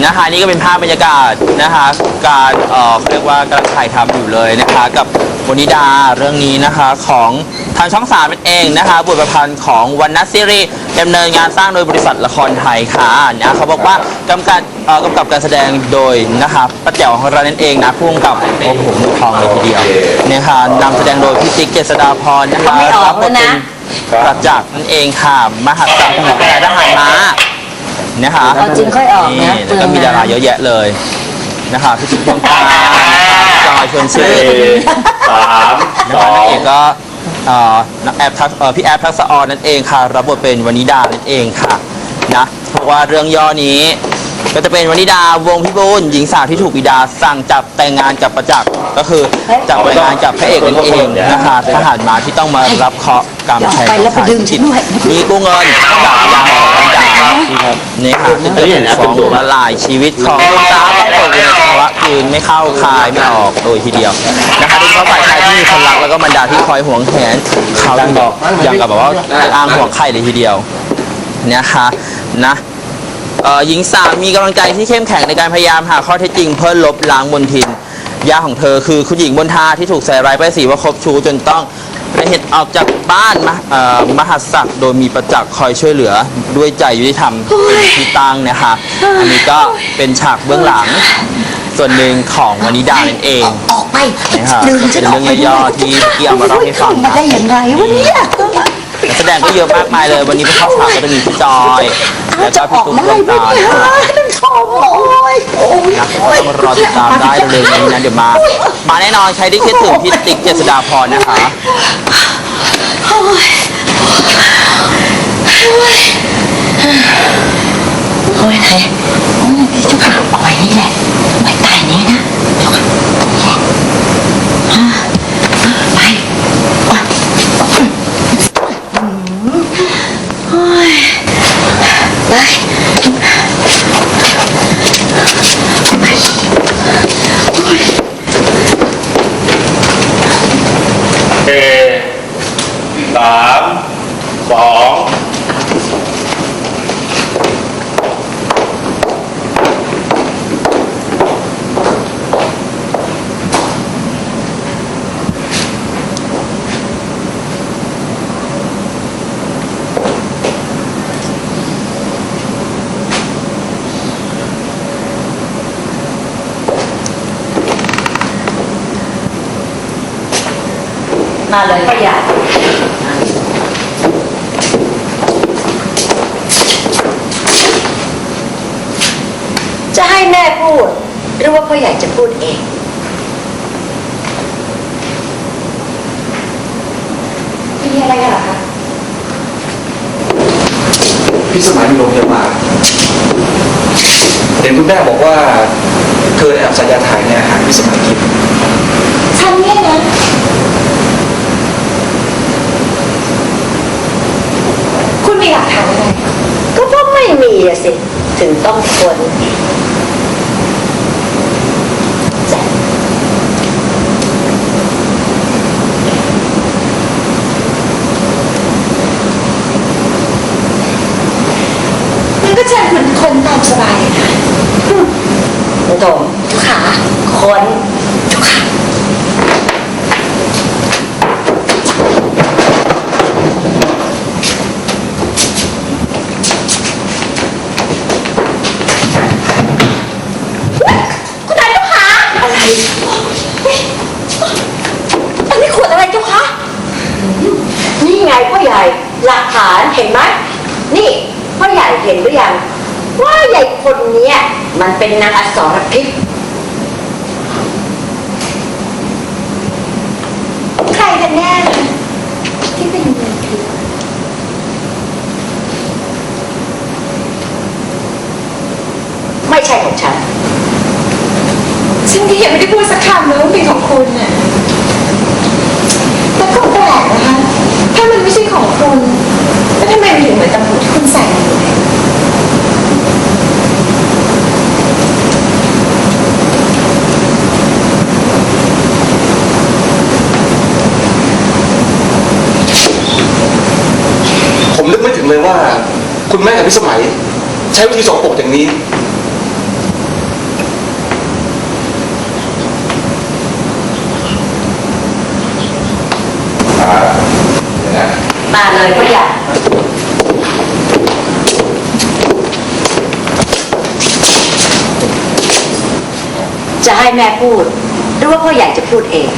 อืมนะคะนี่ก็เป็นภาพบรรยากาศนะคะการเอ่อเขาเรียกว่ากำลังถ่ายทำอยู่เลยนะคะกับวนิดาเรื่องนี้นะคะของทางช่องสามเป็นเองนะคะบทประพันธ์ของวันนัซีรีส์ดำเนินงานสร้างโดยบริษัทละครไทยค่ะนะเขาบอกว่ากำกับเอ่อกำกับการแสดงโดยนะคะป้าแจ๋วของเรานั่นเองนะพุ่งกับโอ้โหมือทองเลยทีเดียวนะคะนำแสดงโดยพี่ติ๊กเจษฎาพรนะคะไม่ออกรับบทแล้วเป็นะนประจักษ์นั่นเองค่ะ มหัศจรรย์ของทหารม้า นะคะเอาจริงค่อยออกนะแล้วก็มีดาราเยอะแยะเลยนะคะพี่จิ๊บดวงตาจอยชวนชื่นสามนะสคะอนางงเอกก็เอ่อนักแอบทักเอ่อพี่แอฟทักษะออนนั่นเองค่ะรับบทเป็นวนิดานั่นเองค่ะนะเพราะว่าเรื่องย่อนี้ก็จะเป็นวนิดาวงพิบูลหญิงสาวที่ถูกบิดาสั่งจับแต่งงานกับประจักษ์ก็คือจับแต่งงานกับพระเอกนั่นเองนะคะทหารม้าที่ต้องมารับเคราะห์กรรมแทน ไปแล้วไปดึงฉันด้วย มีกู้เงินจากยาของว นิดานี่ค่ะที่จะถูกฟ้องละลายชีวิตของดวงตาต้องตกอยู่ในภาวะคืนไม่เข้าคายไม่ออกโดยทีเดียวนะคะโดยเฉพาะฝ่ายชายที่มีคนรักแล้วก็บรรดาที่คอยห่วงแหนเขาอย่างกับอย่างกับแบบว่าอ้างห่วงใครเลยทีเดียวนะคะนะเอ่อหญิงสาวมีกำลังใจที่เข้มแข็งในการพยายามหาข้อเท็จจริงเพื่อลบล้างมนทินย่าของเธอคือคุณหญิงบนทาที่ถูกใส่ร้ายป้ายสีว่าคบชู้จนต้อง ระเหตุออกจากบ้านมหเอ่อมหัสศักดิ์โดยมีประจักษ์คอยช่วยเหลือด้วยใจยุติธรรมเป็นที่ตั้งนะคะอันนี้ก็เป็นฉากเบื้องหลัง ส่วนหนึ่งของวนิดานั่นเองออกไปนะครับดึงฉันออกไปเป็นเรื่องย่อๆที่เมื่อกี้เอามาเล่าให้ฟังมาได้ยังไงวะเนี่ยนักแสดงก็เยอะมากมายเลย วันนี้เป็นข้าวสารก็จะมีพี่จอยอ้าวแล้วจะก็อพี่อกตุ๊กได้ดวงไหมตาเนี่ย ต้องรอติดตามได้เร็วๆนี้นะเดี๋ยวมา มาแน่นอนใช้ได้คิดถึงพี่ติ๊กเจษดาพรนะคะโอ้ยไหนโอ้ยพี่เจุกค่ะเอาไว้นี่แหละไว้ใต้นี้นะเจ้าค่ะอ่าไปอะโอ้ยไป เอสามสอง มาเลยพ่อใหญ่จะให้แม่พูด หรือว่าพ่อใหญ่จะพูดเอง มีอะไรกันเหรอคะ พี่สมัยมีโรงพยาบาลเห็นคุณแม่บอกว่า เธอแอบสัญญาถ่ายในอาหารพี่สมัยกิน ฉันเนี่ยนะ ไมีหลักฐานไงก็เพราะไม่มีอะสิ ถึงต้องคนแจ๊ะมันก็เชิญคุณคนตามสบายเลยนะอืมโถมขาคนทุกขา คุณนายเจ้าคะอะไรอันนี้ขวดอะไรเจ้าคะนี่ไงพ่อใหลักฐานเห็นไหมนี่พ่อใหญ่เห็นหรือยังว่าใหญ่คนเนี้ยมันเป็นนางอสรพิษใครกันแน่ที่เป็นนางพิษไม่ใช่ของฉัน ฉันก็ยังไม่ได้พูดสักคำเลยว่าเป็นของคุณน่ะแต่ก็แปลกนะคะ ถ้ามันไม่ใช่ ของคุณแล้วทำไมมันถึงเหมือนตำหูที่คุณใส่อยู่ผมนึกไม่ถึงเลยว่า คุณแม่กับพี่สมัย ใช้วิธีสกปกอย่างนี้ มาเลยพ่อใหญ่จะให้แม่พูด หรือว่าพ่อใหญ่จะพูดเอง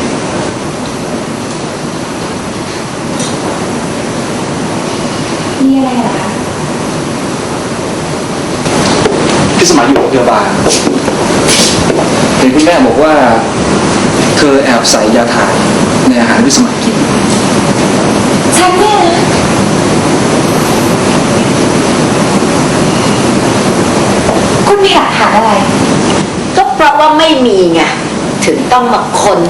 มีอะไรเหรอคะที่สมัยอยู่โรงพยาบาลเห็นคุณแม่บอกว่าเธอแอบใส่ยาถ่ายในอาหารที่สมัยกิน ฉันเนี่ยนะคุณมีหลักฐานอะไร ก็เพราะว่าไม่มีไง ถึงต้องมาคน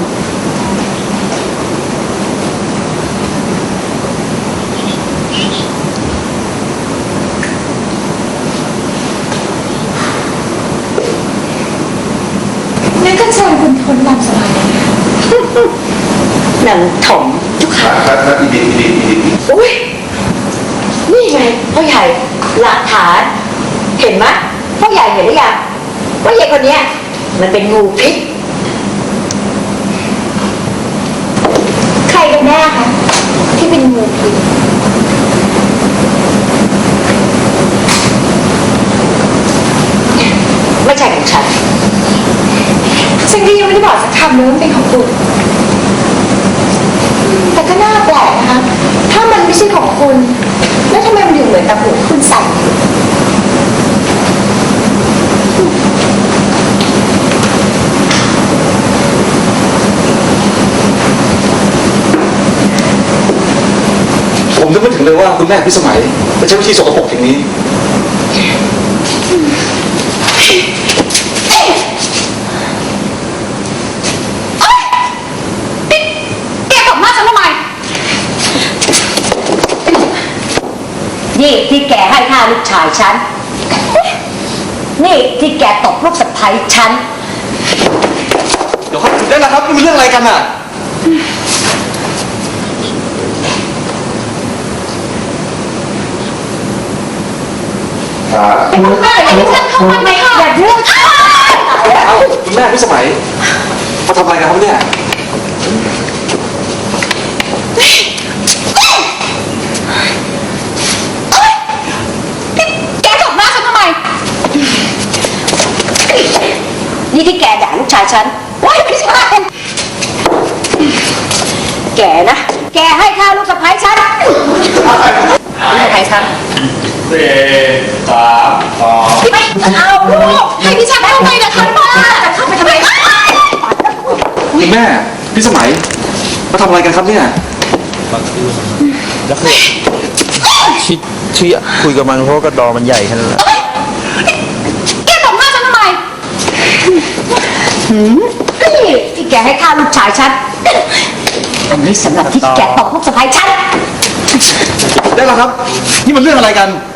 งั้นก็เชิญคุณทนตามสบายเลยค่ะหนังถมจุกขาครับครับอีดีอีดีอีดีอุ้ยนี่ไงพ่อใหญ่หลักฐาน เห็นไหมพ่อใหญ่เห็นหรือยังว่าใหญ่คนเนี้ยมันเป็นงูพิษ ใคร กันแน่คะที่เป็นงูพิษไม่ใช่ของฉันฉันก็ยังไม่ได้บอกสักคำเลยว่ามันเป็นของคุณแต่ก็น่าแปลกนะคะ ถ้ามันไม่ใช่ของคุณ แล้วทำไมมันถึงเหมือนตะปูคุณใส่ ผมนึกไม่ถึงเลยว่าคุณแม่พิสมัยจะใช้วิธีสกปรกอย่างนี้แกกลับมาฉันทำไมนี่ที่แกให้ค่าลูกชายฉัน นี่ที่แกตบลูกสะใภ้ฉัน เดี๋ยวครับหยุดได้แล้วครับนี่มันเรื่องอะไรกันอะ คุณแม่อย่าให้ฉันเข้ามาไหมค่ะอย่าเรื่อเอ้าคุณแม่พิสมัยมาทำอะไรกันครับเนี่ยแกกลับมาฉันทำไม นี่ที่แกด่าลูกชายฉันว้ายไม่ใช่แกนะ แกให้ค่าลูกสะใภ้ฉัน ลูกสะใภ้ฉันสี่สา เอาลูกให้ดิฉันเข้าไปนะคะป้าเข้าไปทำไมคุณแม่พิสมัย มาทำอะไรกันครับเนี่ยแล้วคือที่ที่คุยกับมันเพราะว่ากระดอมันใหญ่ขนาดนั้นแกตบหน้าฉันทำไมนี่ที่แกให้ค่าลูกชายฉันอันนี้สำหรับที่แกตบลูกสะใภ้ฉันได้แล้วครับ นี่มันเรื่องอะไรกันก